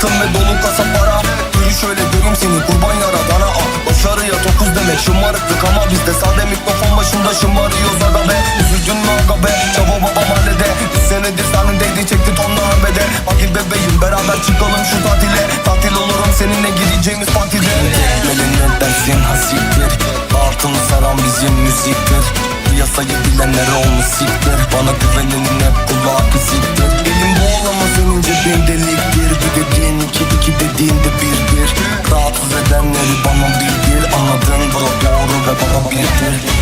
altın ve dolu kasa para. Yürü şöyle görüm seni kurban yaradana ah Başarıya dokuz demek şımarıklık ama bizde sade mikrofon başında şımarıyoruz aga be Üzüldün mü aga be çaba baba mahallede Bir senedir sahnedeydi çekti tonla arbede Akil bebeğim beraber çıkalım şu tatile. Tatil olurum seninle gideceğimiz partide Gelin ne dersin? Hasiktir. Altını saran bizim müziktir. Piyasayı bilenler olmuş siktir. Bana güvenenin hep kulağı bizi Yeah.